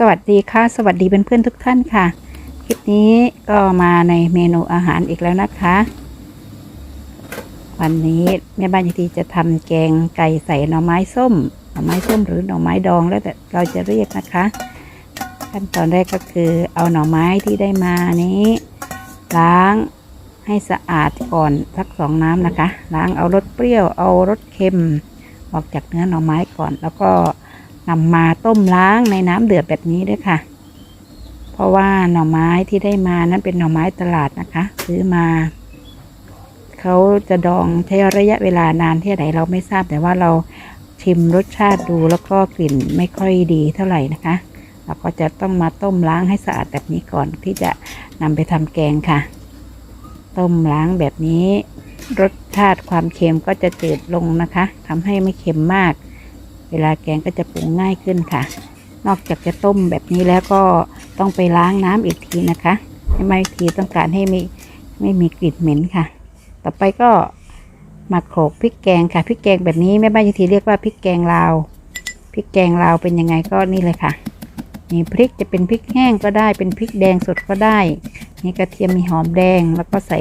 สวัสดีค่ะ สวัสดีเพื่อนๆทุกท่านค่ะ คลิปนี้ก็มาในเมนูอาหารอีกแล้วนะคะ วันนี้แม่บ้านยิทีจะทำแกงไก่ใส่หน่อไม้ส้ม หน่อไม้ส้มหรือหน่อไม้ดองแล้วแต่เราจะเรียกนะคะ ขั้นตอนแรกก็คือเอาหน่อไม้ที่ได้มานี้ ล้างให้สะอาดก่อนสักสองน้ำนะคะ ล้างเอารสเปรี้ยวเอารสเค็มออกจากเนื้อหน่อไม้ก่อนแล้วก็ นำมาต้มล้างในน้ำเดือดแบบนี้ด้วยค่ะ เพราะว่าหน่อไม้ที่ได้มานั้นเป็นหน่อไม้ตลาดนะคะ ซื้อมาเขาจะดองใช้ระยะเวลานานที่ไหนเราไม่ทราบแต่ว่าเราชิมรสชาติดูแล้วก็กลิ่นไม่ค่อยดีเท่าไหร่นะคะ เราก็จะต้องมาต้มล้างให้สะอาดแบบนี้ก่อนที่จะนำไปทำแกงค่ะ ต้มล้างแบบนี้ รสชาติความเค็มก็จะจืดลงนะคะทำให้ไม่เค็มมาก เวลาแกงก็จะปรุงง่ายขึ้นค่ะ นอกจากจะต้มแบบนี้แล้วก็ต้องไปล้างน้ำอีกทีนะคะให้ไม่ทีต้องการให้ไม่ไม่มีกลิ่นเหม็นค่ะ ต่อไปก็มาโขลกพริกแกงค่ะพริกแกงแบบนี้แม่บ้านยุทีเรียกว่าพริกแกงลาวพริกแกงลาวเป็นยังไงก็นี่เลยค่ะมีพริกจะเป็นพริกแห้งก็ได้เป็นพริกแดงสดก็ได้มีกระเทียมมีหอมแดงแล้วก็ใส่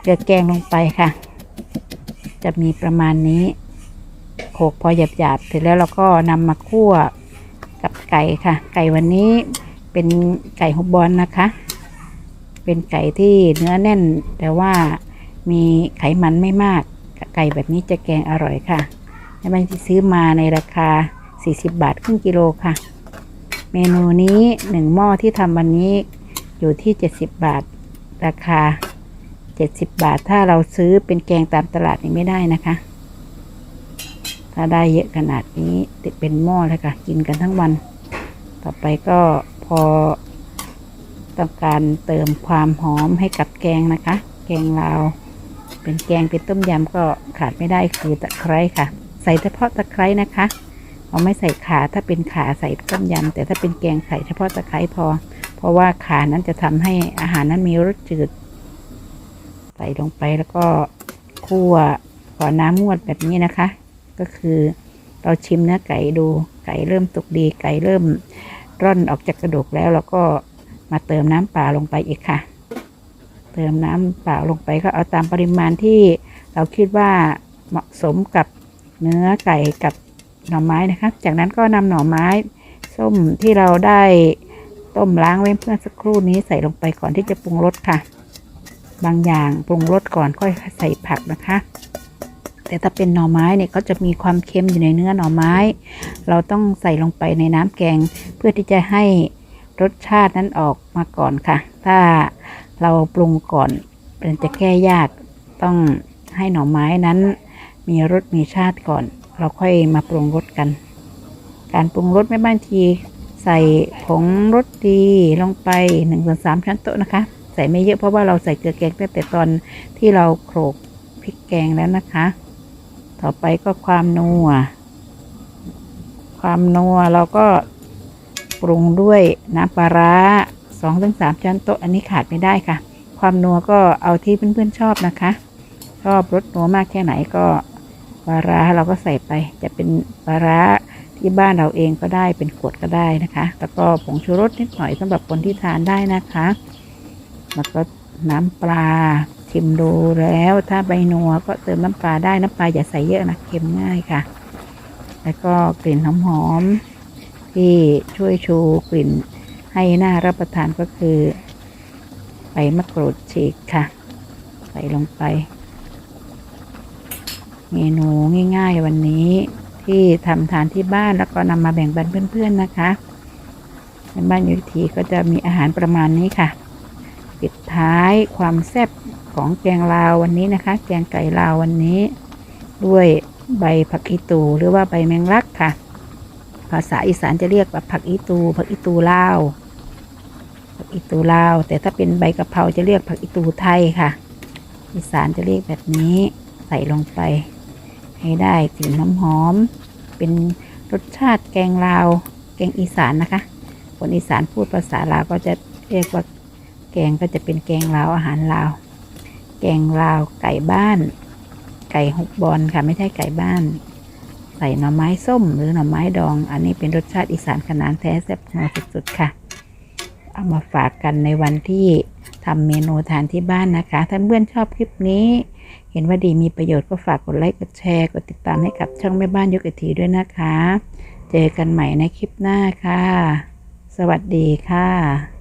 เกลือแกงลงไปค่ะ จะมีประมาณนี้ โขกพอหยาบๆเสร็จแล้วเราก็นำมาคั่วกับไก่ค่ะ ไก่วันนี้เป็นไก่ฮบบอลนะคะ เป็นไก่ที่เนื้อแน่น แต่ว่ามีไขมันไม่มาก ไก่แบบนี้จะแกงอร่อยค่ะแม่บ้านที่ซื้อมาในราคา 40 บาทครึ่งกิโลค่ะ เมนูนี้หนึ่งหม้อที่ทำวันนี้อยู่ที่ 70 บาท ราคา 70 บาท ถ้าเราซื้อเป็นแกงตามตลาดนี่ไม่ได้นะคะ ถ้าได้เยอะขนาดนี้ติดเป็นหม้อเลยค่ะ กินกันทั้งวัน ต่อไปก็พอต้องการเติมความหอมให้กับแกงนะคะ แกงลาวเป็นแกงเป็นต้มยำก็ขาดไม่ได้คือตะไคร้ค่ะ ใส่เฉพาะตะไคร้นะคะเราไม่ใส่ขาถ้าเป็นขาใส่ต้มยำแต่ถ้าเป็นแกงใส่เฉพาะตะไคร้พอ เพราะว่าขานั้นจะทำให้อาหารนั้นมีรสจืด ใส่ลงไปแล้วก็คั่วก่อนน้ำงวดแบบนี้นะคะ ก็คือ เราชิมเนื้อไก่ดูไก่เริ่มสุกดี ไก่เริ่มร่อนออกจากกระดูกแล้วเราก็มาเติมน้ำเปล่าลงไปอีกค่ะ เติมน้ำเปล่าลงไปก็เอาตามปริมาณที่เราคิดว่าเหมาะสมกับเนื้อไก่กับหน่อไม้นะคะ จากนั้นก็นำหน่อไม้ ส้มที่เราได้ต้มล้างไว้เพื่อสักครู่นี้ใส่ลงไปก่อนที่จะปรุงรสค่ะ บางอย่างปรุงรสก่อนค่อยใส่ผักนะคะ แต่ถ้าเป็นหน่อไม้เนี่ยก็จะมีความเค็มอยู่ในเนื้อหน่อไม้ เราต้องใส่ลงไปในน้ำแกง เพื่อที่จะให้รสชาตินั้นออกมาก่อนค่ะ ถ้าเราปรุงก่อนมันจะแก้ยากต้องให้หน่อไม้นั้น มีรสมีชาติก่อน เราค่อยมาปรุงรสกัน การปรุงรสไม่บ้านทีใส่ผงรสดีลงไปหนึ่งส่วนสามช้อนโต๊ะนะคะ ใส่ไม่เยอะเพราะว่าเราใส่เกลือแกงตั้งแต่ตอนที่เราโขลกพริกแกงแล้วนะคะ ต่อไปก็ความนัว ความนัวเราก็ปรุงด้วยน้ำปลาร้าสองถึงสามช้อนโต๊ะอันนี้ขาดไม่ได้ค่ะ ความนัวก็เอาที่เพื่อนๆชอบนะคะ ชอบรสนัวมากแค่ไหนก็ปลาร้าเราก็ใส่ไป จะเป็นปลาร้าที่บ้านเราเองก็ได้เป็นขวดก็ได้นะคะ แล้วก็ผงชูรสนิดหน่อยสำหรับคนที่ทานได้นะคะ แล้วก็น้ำปลา ชิมดูแล้วถ้าใบนัวก็เติมน้ำปลาได้น้ำปลาอย่าใส่เยอะนะเค็มง่ายค่ะ แล้วก็กลิ่นหอมๆที่ช่วยชูกลิ่นให้หน่ารับประทานก็คือใบมะกรูดฉีกค่ะ ใส่ลงไป เมนูง่าย ๆ วันนี้ที่ทำทานที่บ้านแล้วก็นำมาแบ่งปันเพื่อนๆนะคะในบ้านยุทธีก็จะมีอาหารประมาณนี้ค่ะ ปิดท้ายความแซ่บของแกงลาววันนี้นะคะ แกงไก่ลาววันนี้ ด้วยใบผักอีตูหรือว่าใบแมงลักค่ะ ภาษาอีสานจะเรียกว่าผักอีตูผักอีตูลาวผักอีตูลาว แต่ถ้าเป็นใบกะเพราจะเรียกผักอีตูไทยค่ะ อีสานจะเรียกแบบนี้ใส่ลงไป ให้ได้กลิ่นน้ำหอมเป็นรสชาติแกงลาว แกงอีสานนะคะ คนอีสานพูดภาษาลาวก็จะเรียกว่า แกงก็จะเป็นแกงลาวอาหารลาว แกงลาวไก่บ้าน ไก่หกบอลค่ะไม่ใช่ไก่บ้านใส่หน่อไม้ส้มหรือหน่อไม้ดอง อันนี้เป็นรสชาติอีสานขนานแท้แซ่บนัวสุดๆค่ะ เอามาฝากกันในวันที่ทำเมนูทานที่บ้านนะคะถ้าเพื่อนชอบคลิปนี้ เห็นว่าดีมีประโยชน์ก็ฝากกดไลค์กดแชร์กดติดตามให้กับช่องแม่บ้านยกกะทีด้วยนะคะ เจอกันใหม่ในคลิปหน้าค่ะ สวัสดีค่ะ